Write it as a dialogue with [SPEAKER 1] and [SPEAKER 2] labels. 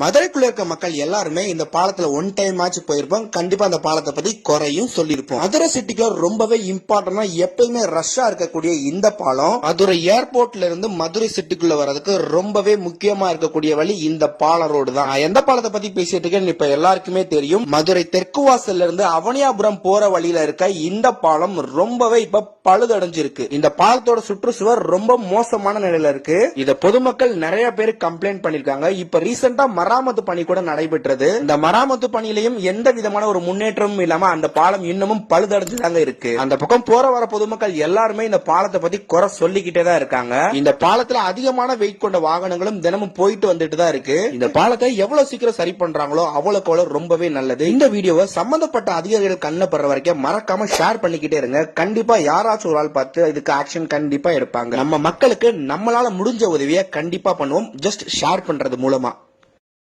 [SPEAKER 1] மதுரைக்குள்ள இருக்க மக்கள் எல்லாருமே இந்த பாலத்துல ஒன் டைம் ஆச்சு போயிருப்போம். கண்டிப்பா அந்த பாலத்தை பத்தி குறையும் சொல்லியிருப்போம். மதுரை சிட்டிக்குள்ள ரொம்பவே இம்பார்ட்டன்டா எப்பயுமே ரஷ்ஷா இருக்கக்கூடிய இந்த பாலம் மதுரை ஏர்போர்ட்ல இருந்து மதுரை சிட்டிக்குள்ள வர்றதுக்கு ரொம்பவே முக்கியமா இருக்கக்கூடிய வழி இந்த பாலம் ரோடு தான். எந்த பாலத்தை பத்தி பேசிட்டு இருக்கேன்னு இப்ப எல்லாருக்குமே தெரியும். மதுரை தெற்கு வாசல்ல இருந்து அவனியாபுரம் போற வழியில இருக்க இந்த பாலம் ரொம்பவே இப்ப பழுதடைஞ்சிருக்கு. இந்த பாலத்தோட சுற்றுச்சுவர் ரொம்ப மோசமான நிலையில இருக்கு. இத பொதுமக்கள் நிறைய பேர் கம்ப்ளைண்ட் பண்ணிருக்காங்க இப்ப ரீசெண்டா மராமத்து பணி கூட நடைபெற்றது. இந்த மராமத்து பணியிலையும் எந்த விதமான ஒரு முன்னேற்றமும் இல்லாம அந்த பாலம் இன்னமும் பழுதடைஞ்சுதாங்க இருக்கு. அந்த பக்கம் போற வர பொதுமக்கள் எல்லாருமே இந்த பாலத்தை பத்தி குறை சொல்லிக்கிட்டே தான் இருக்காங்க. இந்த பாலத்துல அதிகமான வெயிட் கொண்ட வாகனங்களும் தினமும் போயிட்டு வந்துட்டு தான் இருக்கு. இந்த பாலத்தை எவ்வளவு சீக்கிரம் சரி பண்றாங்களோ அவ்வளவுக்கு அவ்வளவு ரொம்பவே நல்லது. இந்த வீடியோவை சம்பந்தப்பட்ட அதிகாரிகள் கண்ணப்படுற வரைக்கும் மறக்காம ஷேர் பண்ணிக்கிட்டே இருங்க. கண்டிப்பா யாராச்சும் ஒரு ஆள் பார்த்து இதுக்கு ஆக்ஷன் கண்டிப்பா எடுப்பாங்க. நம்ம மக்களுக்கு நம்மளால முடிஞ்ச உதவியை கண்டிப்பா பண்ணுவோம். ஜஸ்ட் ஷேர் பண்றது மூலமா.